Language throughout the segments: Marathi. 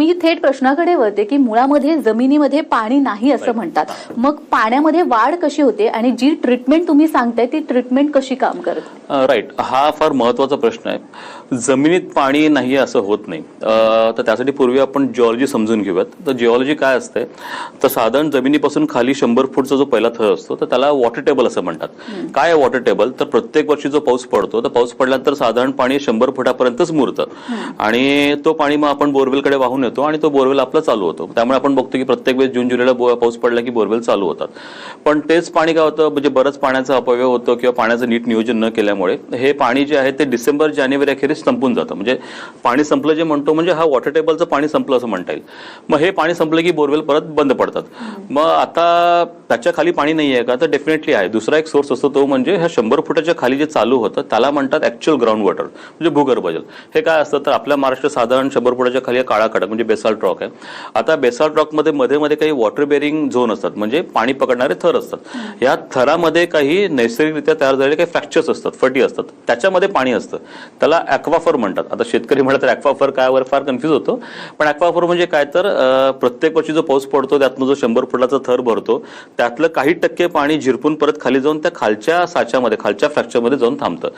मी थेट प्रश्नाकडे वळते की मुळामध्ये जमिनीमध्ये पाणी नाही असं म्हणतात. मग पाण्यामध्ये वाढ कशी होते आणि जी ट्रीटमेंट तुम्ही सांगताय ती ट्रीटमेंट कशी काम करते? राईट हा फार महत्त्वाचा प्रश्न आहे. जमिनीत पाणी नाही असं होत नाही. तर त्यासाठी पूर्वी आपण जिओलॉजी समजून घेऊयात. तर जिओलॉजी काय असते? तर साधारण जमिनीपासून खाली शंभर फूटचा जो पहिला थर असतो तर त्याला वॉटर टेबल असं म्हणतात. काय आहे वॉटर टेबल तर प्रत्येक वर्षी जो पाऊस पडतो तर पाऊस पडल्यानंतर साधारण पाणी शंभर फुटापर्यंतच मुरतं. आणि तो पाणी मग आपण बोरवेलकडे वाहून येतो आणि तो बोरवेल आपला चालू होतो. त्यामुळे आपण बघतो की प्रत्येक वेळेस जून जुलैला पाऊस पडला की बोरवेल चालू होतात. पण तेच पाणी काय होतं? म्हणजे बरंच पाण्याचा अपव्यय होतो किंवा पाण्याचं नीट नियोजन न केल्यामुळे. हे पाणी जे आहे ते डिसेंबर जानेवारी अखेरीस संपून जातं. म्हणजे पाणी संपलं जे म्हणतो म्हणजे हा वॉटर टेबलचं पाणी संपलं असं म्हणता येईल. मग हे पाणी संपलं की बोरवेल परत बंद पडतात. मग आता त्याच्याखाली पाणी नाही आहे का? तर डेफिनेटली आहे. दुसरा एक सोर्स असतो तो म्हणजे ह्या शंभर फुटाच्या खाली जे चालू होतं त्याला म्हणतात ऍक्च्युअल ग्राउंड वॉटर म्हणजे भूगर्भ जल हे काय असतं? तर आपल्या महाराष्ट्र साधारण शंभर फुटाच्या खाली काळा खडक म्हणजे म्हणजे बेसाल्ट रॉक आहे. आता बेसाल्ट रॉकमध्ये मध्ये मध्ये काही वॉटर बेरिंग झोन असतात. म्हणजे पाणी पकडणारे थर असतात. या थरामध्ये काही नैसर्गिकरित्या तयार झालेले काही फ्रॅक्चर्स असतात फटी असतात. त्याच्यामध्ये पाणी असतं. त्याला ॲक्वाफर म्हणतात. आता शेतकरी म्हणलं तर ॲक्वाफर काय वर फार कन्फ्युज होतो. पण ॲक्वाफर म्हणजे काय तर प्रत्येक वर्षी जो पाऊस पडतो त्यातनं जो शंभर फुटाचा थर भरतो त्यातलं काही टक्के पाणी झिरपून परत खाली जाऊन त्या खालच्या साच्यामध्ये खालच्या फ्रॅक्चरमध्ये जाऊन थांबतं.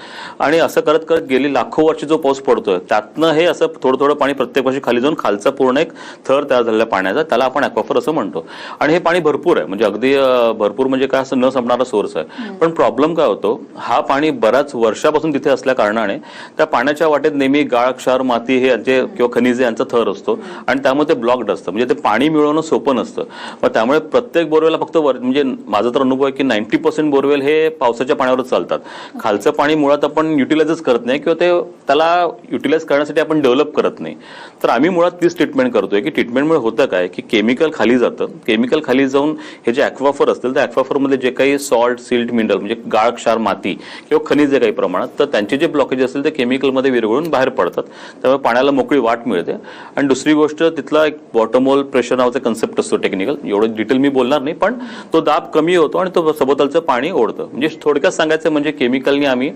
आणि असं करत करत गेली लाखो वर्षी जो पाऊस पडतोय त्यातनं हे असं थोडं थोडं पाणी प्रत्येक वर्षी खाली जाऊन खालचा पूर्ण एक थर तयार झालेला पाण्याचा त्याला आपण ॲक्वाफर असं म्हणतो. आणि हे पाणी भरपूर आहे म्हणजे अगदी भरपूर म्हणजे काय असं न संपणारा सोर्स आहे. पण प्रॉब्लेम काय होतो हा पाणी बऱ्याच वर्षापासून तिथे असल्या कारणाने त्या पाण्याच्या वाटेत नेहमी गाळ क्षार माती हे यांचे किंवा खनिजे यांचा थर असतो. आणि त्यामुळे ते ब्लॉक्ड असतं. म्हणजे ते पाणी मिळवणं सोपं नसतं. मग त्यामुळे प्रत्येक बोरवेलला फक्त वर म्हणजे माझा तर अनुभव आहे की नाईन्टी पर्सेंट बोरवेल हे पावसाच्या पाण्यावरच चालतात. खालचं पाणी मुळात आपण युटिलाइजच करत नाही किंवा ते त्याला युटिलाइज करण्यासाठी आपण डेव्हलप करत नाही. तर आम्ही मुळात तीच ट्रीटमेंट करतोय की ट्रीटमेंटमुळे होतं काय की केमिकल खाली जातं. केमिकल खाली जाऊन हे जे ॲक्वाफर असतील त्या ॲक्वाफरमध्ये जे काही सॉल्ट सिल्ट मिनरल म्हणजे गाळ क्षार माती किंवा खनिजे काही प्रमाणात तर त्यांचे जे ब्लॉकेज असतील ते केमिकलमध्ये विरघळून बाहेर पडतात. त्यामुळे पाण्याला मोकळी वाट मिळते. आणि दुसरी गोष्ट तिथला एक बॉटमोल प्रेशर नावाचा कन्सेप्ट असतो टेक्निकल एवढं डिटेल मी बोलणार नाही पण तो दाब कमी होतो आणि तो सभोवतालचं पाणी ओढतं. म्हणजे थोडक्यात सांगायचं म्हणजे केमिकलनी आम्ही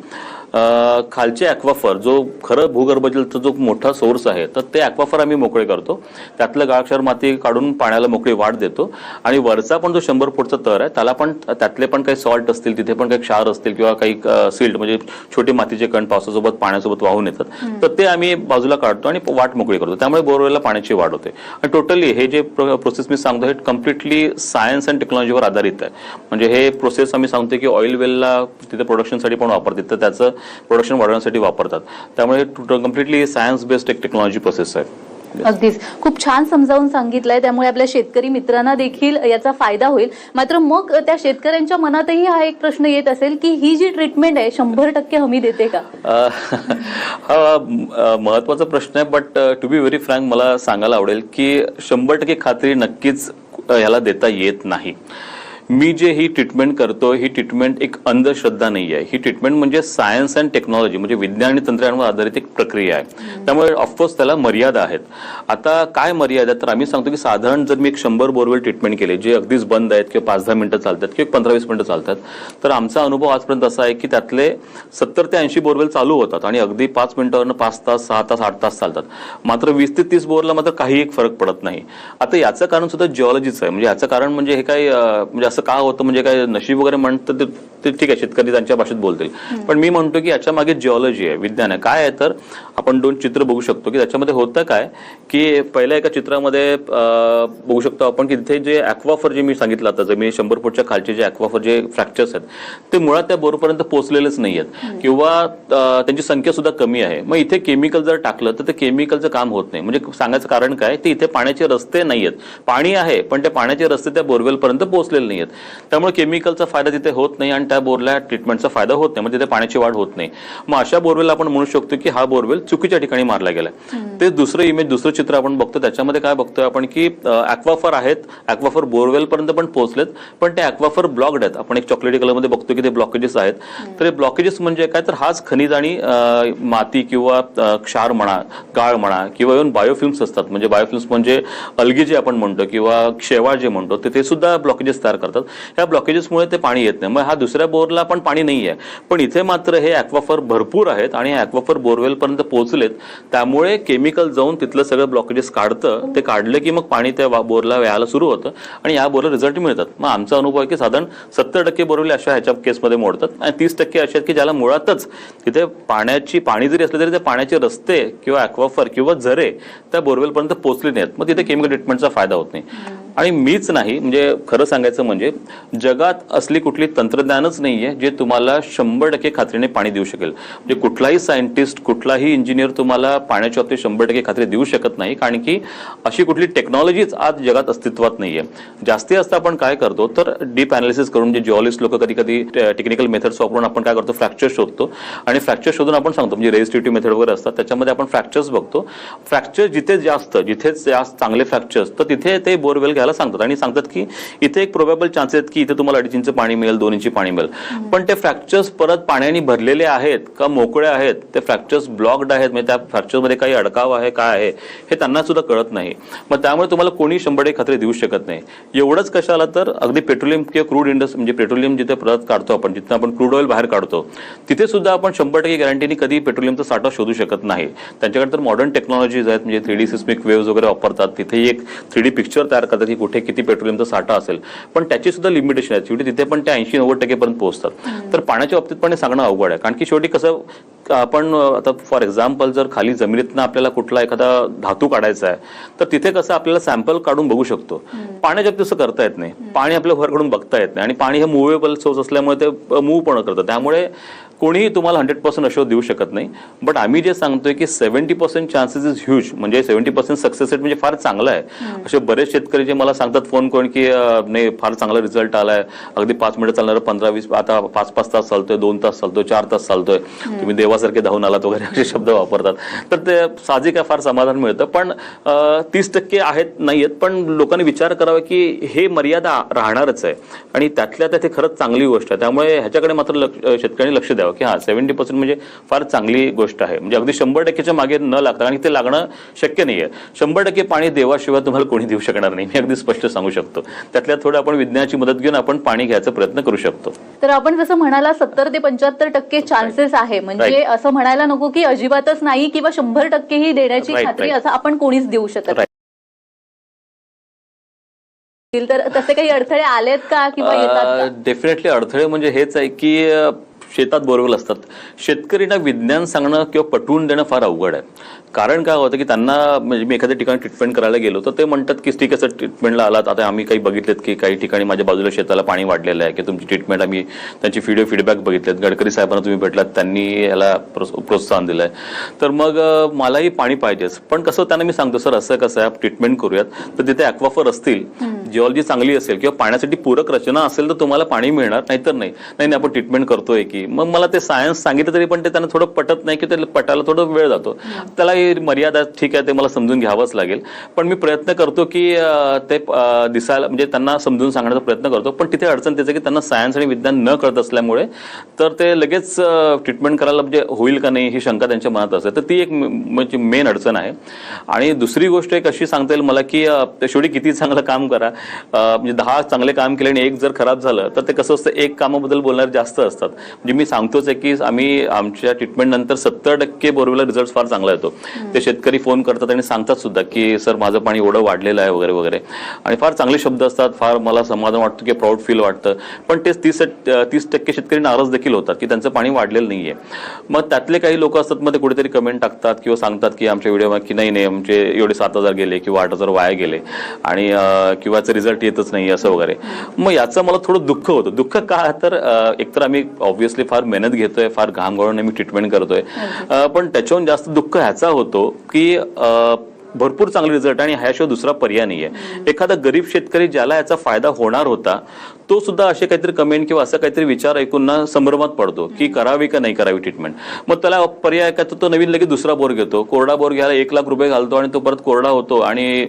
खालचे ॲक्वाफर जो खरं भूगर्भजलचा जो मोठा सोर्स आहे तर ते ॲक्वाफर आम्ही मोकळे करतो. त्यातलं गाळक्षार माती काढून पाण्याला मोकळी वाढ देतो. आणि वरचा पण जो शंभर फूटचा तर आहे त्याला पण त्यातले पण काही सॉल्ट असतील तिथे पण काही क्षार असतील किंवा काही सिल्ट म्हणजे छोटे मातीचे कण पावसासोबत पाण्यासोबत वाहून येतात. तर ते आम्ही बाजूला काढतो आणि वाट मोकळी करतो. त्यामुळे बोरवेलला पाण्याची वाढ होते. आणि टोटली हे जे प्रोसेस मी सांगतो हे कम्प्लिटली सायन्स अँड टेक्नॉलॉजीवर आधारित आहे. म्हणजे हे प्रोसेस आम्ही सांगतो की ऑइल वेलला तिथे प्रोडक्शनसाठी पण वापरतात. तर त्याचं प्रोडक्शन वाढवण्यासाठी वापरतात. त्यामुळे कम्प्लिटली सायन्स बेस्ड एक टेक्नॉलॉजी प्रोसेस आहे. अगदीच. खूप छान समजावून सांगितलंय. त्यामुळे आपल्या शेतकरी मित्रांना देखील याचा फायदा होईल. मात्र मग त्या शेतकऱ्यांच्या मनातही हा एक प्रश्न येत असेल की ही जी ट्रीटमेंट आहे शंभर टक्के हमी देते का? हा महत्त्वाचा प्रश्न आहे but to be very frank मला सांगायला आवडेल की शंभर टक्के खात्री नक्कीच ह्याला देता येत नाही. मी जे ही ट्रीटमेंट करतो ही ट्रीटमेंट एक अंधश्रद्धा नाही आहे. ही ट्रीटमेंट म्हणजे सायन्स अँड टेक्नॉलॉजी म्हणजे विज्ञान आणि तंत्रज्ञानावर आधारित एक प्रक्रिया आहे. त्यामुळे ऑफकोर्स त्याला मर्यादा आहेत. आता काय मर्यादा तर आम्ही सांगतो की साधारण जर मी एक शंभर बोरवेल ट्रीटमेंट केले जे अगदीच बंद आहेत किंवा पाच दहा मिनिटं चालतात किंवा पंधरा वीस मिनिटं चालतात तर आमचा अनुभव आजपर्यंत असा आहे की त्यातले सत्तर ते ऐंशी बोरवेल चालू होतात आणि अगदी पाच मिनिटावरनं पाच तास सहा तास आठ तास चालतात. मात्र वीस ते तीस बोरला मात्र काही एक फरक पडत नाही. आता याचं कारण सुद्धा जिओलॉजीचं आहे. म्हणजे याचं कारण म्हणजे हे काय म्हणजे असं का होतं? म्हणजे काय नशीब वगैरे म्हणतं ते- ते ठीक आहे शेतकरी त्यांच्या भाषेत बोलतील. पण मी म्हणतो की याच्या मागे जिओलॉजी आहे विज्ञान आहे. काय आहे तर आपण दोन चित्र बघू शकतो की त्याच्यामध्ये होतं काय की पहिल्या एका चित्रामध्ये बघू शकतो आपण की तिथे जे ॲक्वाफर जे मी सांगितलं आता जमिनी शंभर फूटच्या खालचे जे ॲक्वाफर जे फ्रॅक्चर्स आहेत ते मुळात त्या बोरपर्यंत पोहोचलेलेच नाही आहेत. किंवा त्यांची संख्या सुद्धा कमी आहे. मग इथे केमिकल जर टाकलं तर ते केमिकलचं काम होत नाही. म्हणजे सांगायचं कारण काय ते इथे पाण्याचे रस्ते नाही आहेत. पाणी आहे पण ते पाण्याचे रस्ते त्या बोरवेलपर्यंत पोहोचलेले नाही आहेत. त्यामुळे केमिकलचा फायदा तिथे होत नाही आणि त्या बोरला ट्रीटमेंटचा फायदा होत नाही म्हणजे तिथे पाण्याची वाढ होत नाही. मग अशा बोरवेल आपण म्हणू शकतो की हा बोरवेल चुकीच्या ठिकाणी मारला गेलाय. ते दुसरं इमेज दुसरं चित्र आपण बघतो त्याच्यामध्ये काय बघतोय आपण की ॲक्वाफर आहेत ॲक्वाफर बोरवेल पर्यंत पण पोहोचलेत पण ते ॲक्वाफर ब्लॉक्ड आहेत. आपण एक चॉकलेटी कलरमध्ये बघतो की ते ब्लॉकेजेस आहेत. तर हे ब्लॉकेजेस म्हणजे काय? तर हाच खनिज आणि माती किंवा क्षार म्हणा गाळ म्हणा किंवा इव्हन बायोफिल्म्स असतात. म्हणजे बायोफिल्म्स म्हणजे अलगी जे आपण म्हणतो किंवा शेवाळ जे म्हणतो ते सुद्धा ब्लॉकेजेस तयार करतात. ह्या ब्लॉकेजेसमुळे ते पाणी येत नाही. मग हा दुसऱ्या बोरला पण पाणी नाही आहे पण इथे मात्र हे ॲक्वाफर भरपूर आहेत आणि ॲक्वाफर बोरवेलपर्यंत पोहोचलेत. त्यामुळे केमिकल जाऊन तिथलं सगळं ब्लॉकेजेस काढतं. ते काढलं की मग पाणी त्या बोरला व्यायला सुरू होतं आणि या बोरला रिझल्ट मिळतात. मग आमचा अनुभव आहे की साधारण सत्तर टक्के बोरवेल अशा ह्याच्या केसमध्ये मोडतात आणि तीस टक्के असे आहेत की ज्याला मुळातच तिथे पाण्याची पाणी जरी असलं तरी त्या पाण्याचे रस्ते किंवा ॲक्वाफर किंवा झरे त्या बोरवेलपर्यंत पोहोचले नाहीत. मग तिथे केमिकल ट्रीटमेंटचा फायदा होत नाही. आणि मीच नाही म्हणजे खरं सांगायचं म्हणजे जगात असली कुठली तंत्रज्ञानच नाही आहे जे तुम्हाला शंभर टक्के खात्रीने पाणी देऊ शकेल. म्हणजे कुठलाही सायंटिस्ट कुठलाही इंजिनियर तुम्हाला पाण्याच्या बाबतीत शंभर टक्के खात्री देऊ शकत नाही कारण की अशी कुठली टेक्नॉलॉजीच आज जगात अस्तित्वात नाही आहे जास्ती जास्त आपण काय करतो तर डीप अनालिसिस करून जे जिओलिस्ट लोक कधी कधी टेक्निकल मेथड्स वापरून आपण काय करतो फ्रॅक्चर शोधतो. आणि फ्रॅक्चर शोधून आपण सांगतो म्हणजे रेजिस्टिव्ह मेथड वगैरे असतात त्याच्यामध्ये आपण फ्रॅक्चर्स बघतो. फ्रॅक्चर जिथे जास्त जिथे जास्त चांगले फ्रॅक्चर्स तर तिथे ते बोरवेल घ्यायला सांगतात. आणि सांगतात की इथे एक प्रोबेबल चान्स आहेत की इथे तुम्हाला अडीच इंच पाणी मिळेल दोन इंची पाणी मिळेल. पण ते फ्रॅक्चर्स परत पाण्याने भरलेले आहेत का मोकळे आहेत? ते फ्रॅक्चर्स ब्लॉक्ड आहेत. म्हणजे त्या फ्रॅक्चरमध्ये काही अडकाव आहे काय आहे? हे त्यांना सुद्धा कळत नाही. मग त्यामुळे तुम्हाला कोणी शंभर खात्री देऊ शकत नाही. एवढंच कशाला तर अगदी पेट्रोलियम किंवा क्रूड इंडस्ट्री म्हणजे पेट्रोलियम जिथे परत काढतो आपण जिथे आपण क्रूड ऑइल बाहेर काढतो तिथे सुद्धा आपण शंभर टक्के गॅरंटीने कधी पेट्रोलियमचा साठा शोधू शकत नाही. त्यांच्याकडे तर मॉडर्न टेक्नॉलॉजीज आहेत म्हणजे थ्री डी सिस्मिक वेव्स वगैरे वापरतात. तिथे एक थ्री डी पिक्चर तयार करतात. कुठे किती पेट्रोलियमचा साठा असेल. पण त्याची सुद्धा लिमिटेशन आहे. शेवटी तिथे पण ते ऐंशी नव्वद टक्केपर्यंत पोहोचतात. तर पाण्याच्या बाबतीत पण हे सांगणं अवघड आहे. कारण की शेवटी कसं आपण आता फॉर एक्झाम्पल जर खाली जमिनीतनं आपल्याला कुठला एखादा धातू काढायचा आहे तर तिथे कसं आपल्याला सॅम्पल काढून बघू शकतो. पाण्याच्या तसं करता येत नाही. पाणी आपल्या वरकडून बघता येत नाही आणि पाणी हे मुव्हेबल सोर्स असल्यामुळे ते मूव्ह पण करतं. त्यामुळे कोणीही तुम्हाला हंड्रेड पर्सेंट अशोर देऊ शकत नाही. बट आम्ही जे सांगतोय की seventy percent chances is huge म्हणजे सेव्हन्टी पर्सेंट सक्सेस रेट म्हणजे फार चांगला आहे. असे बरेच शेतकरी जे मला सांगतात फोन करून की नाही फार चांगला रिझल्ट आलाय. अगदी पाच मिनिटं चालणार पंधरा वीस आता पाच पाच तास चालतोय दोन तास चालतोय चार तास चालतोय. तुम्ही देवासारखे धावून आलात वगैरे असे शब्द वापरतात. तर ते साहजिक फार समाधान मिळतं. पण तीस टक्के आहेत नाही आहेत पण लोकांनी विचार करावा की हे मर्यादा राहणारच आहे. आणि त्यातल्या त्यात हे खरंच चांगली गोष्ट आहे. त्यामुळे ह्याच्याकडे मात्र लक्ष- शेतकऱ्यांनी लक्ष द्यावं की हा सेव्हन्टी पर्सेंट म्हणजे फार चांगली गोष्ट आहे. म्हणजे अगदी शंभर टक्केच्या मागे न लागता की ते लागणं शक्य नाही आहे शंभर टक्के पाणी देवाशिवाय तुम्हाला कोणी देऊ शकणार नाही. मी अगदी स्पष्ट सांगू शकतो. त्यातल्या थोडं आपण विज्ञानाची मदत घेऊन आपण पाणी घ्यायचा प्रयत्न करू शकतो. तर आपण जसं म्हणाला सत्तर ते पंच्याहत्तर टक्के चान्सेस आहे. म्हणजे असं म्हणायला नको की अजिबातच नाही किंवा शंभर टक्केही देण्याची खात्री. असं आपण कोणीच देऊ शकत. तर तसे काही अडथळे आलेत का किंवा? डेफिनेटली अडथळे म्हणजे हेच आहे की शेतात बोरवेल असतात. शेतकरीना विज्ञान सांगणं किंवा पटवून देणं फार अवघड आहे. कारण काय होतं की त्यांना म्हणजे मी एखाद्या ठिकाणी ट्रीटमेंट करायला गेलो तर ते म्हणतात की ठीक आहे सर ट्रीटमेंटला आलात. आता आम्ही काही बघितलेत की काही ठिकाणी माझ्या बाजूला शेताला पाणी वाढलेलं आहे की तुमची ट्रीटमेंट आम्ही त्यांची व्हिडिओ फीडबॅक बघितलेत. गडकरी साहेबांना तुम्ही भेटलात त्यांनी याला प्रोत्साहन दिलंय. तर मग मलाही पाणी पाहिजेच. पण कसं त्यांना मी सांगतो सर असं कसं आहे ट्रीटमेंट करूयात. तर तिथे ॲक्वाफर असतील जिओलॉजी चांगली असेल किंवा पाण्यासाठी पूरक रचना असेल तर तुम्हाला पाणी मिळणार नाहीतर नाही. नाही नाही आपण ट्रीटमेंट करतोय की. की मग मला ते सायन्स सांगितलं तरी पण ते त्यांना थोडं पटत नाही की ते पटायला थोडं वेळ जातो. त्याला मर्यादा ठीक आहे ते मला समजून घ्यावंच लागेल. पण मी प्रयत्न करतो की ते दिसायला म्हणजे त्यांना समजून सांगण्याचा प्रयत्न करतो. पण तिथे अडचण त्याचं की त्यांना सायन्स आणि विज्ञान न कळत असल्यामुळे तर ते लगेच ट्रीटमेंट करायला म्हणजे होईल का नाही ही शंका त्यांच्या मनात असते. तर ती एक म्हणजे मेन अडचण आहे. आणि दुसरी गोष्ट एक अशी सांगता येईल मला की शेवटी किती चांगलं काम करा. म्हणजे दहा चांगले काम केले आणि एक जर खराब झालं तर ते कसं असतं एक कामाबद्दल बोलणारे जास्त असतात. म्हणजे मी सांगतोच आहे की आम्ही आमच्या ट्रीटमेंट नंतर सत्तर टक्के बोरवेला रिझल्ट फार चांगला येतो. ते शेतकरी फोन करतात आणि सांगतात सुद्धा की सर माझं पाणी एवढं वाढलेलं आहे वगैरे वगैरे. आणि फार चांगले शब्द असतात. फार मला समाधान वाटतं की प्राऊड फील वाटतं. पण तेच तीस तीस टक्के शेतकरी नाराज देखील होतात की त्यांचं पाणी वाढलेलं नाहीये. मग त्यातले काही लोक असतात मग ते कुठेतरी कमेंट टाकतात किंवा सांगतात की आमच्या व्हिडिओ की नाही नाही आमचे एवढे सात हजार गेले किंवा आठ हजार वाया गेले आणि किंवा रिझल्ट येतच नाही असं वगैरे. मग याचं मला थोडं दुःख होतं. दुःख का? तर एकतर आम्ही ऑब्व्हियसली फार मेहनत घेतोय फार घाम गाळून आम्ही ट्रीटमेंट करतोय. अं, पण त्याच्याहून जास्त दुःख ह्याचा होतो की भरपूर चांगले रिझल्ट आणि ह्याशिवाय दुसरा पर्याय नाहीये. एखादा गरीब शेतकरी ज्याला याचा फायदा होणार होता तो सुद्धा असे काहीतरी कमेंट किंवा असं काहीतरी विचार ऐकून ना संभ्रमात पडतो की करावी का नाही करावी ट्रीटमेंट मग त्याला पर्याय काय तर तो नवीन लगेच दुसरा बोर घेतो. कोरडा बोर घ्यायला एक लाख रुपये घालतो आणि तो परत कोरडा होतो आणि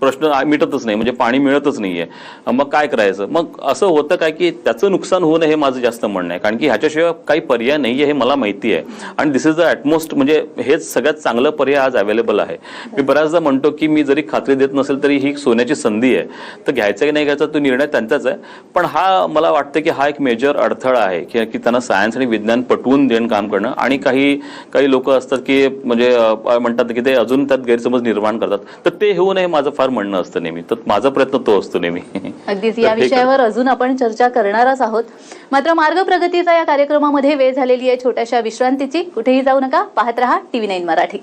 प्रश्न मिटतच नाही म्हणजे पाणी मिळतच नाहीये. मग काय करायचं? मग असं होतं काय की त्याचं नुकसान होऊ नये हे माझं जास्त म्हणणं आहे. कारण की ह्याच्याशिवाय काही पर्याय नाहीये हे मला माहिती आहे. आणि दिस इज द ॲटमोस्ट म्हणजे हेच सगळ्यात चांगलं पर्याय आज अवेलेबल आहे. मी बऱ्याचदा म्हणतो की मी जरी खात्री देत नसेल तरी ही सोन्याची संधी आहे. तर घ्यायचा की नाही घ्यायचा तो निर्णय त्यांचाच आहे. पण हा मला वाटतं की हा एक मेजर अडथळा आहे की की त्यांना सायन्स आणि विज्ञान पटवून देणं काम करणं आणि काही काही लोक असतात की म्हणजे म्हणतात की ते अजून त्यात गैरसमज निर्माण करतात. तर ते होऊ नये माझं फार म्हणणं असतं नेहमी. तर माझा प्रयत्न तो असतो नेहमी. अगदीच. या विषयावर अजून आपण चर्चा करणारच आहोत. मात्र मार्ग प्रगतीचा या कार्यक्रमामध्ये वेळ झालेली आहे छोट्याशा विश्रांतीची. कुठेही जाऊ नका. पाहत रहा टीव्ही नाईन मराठी.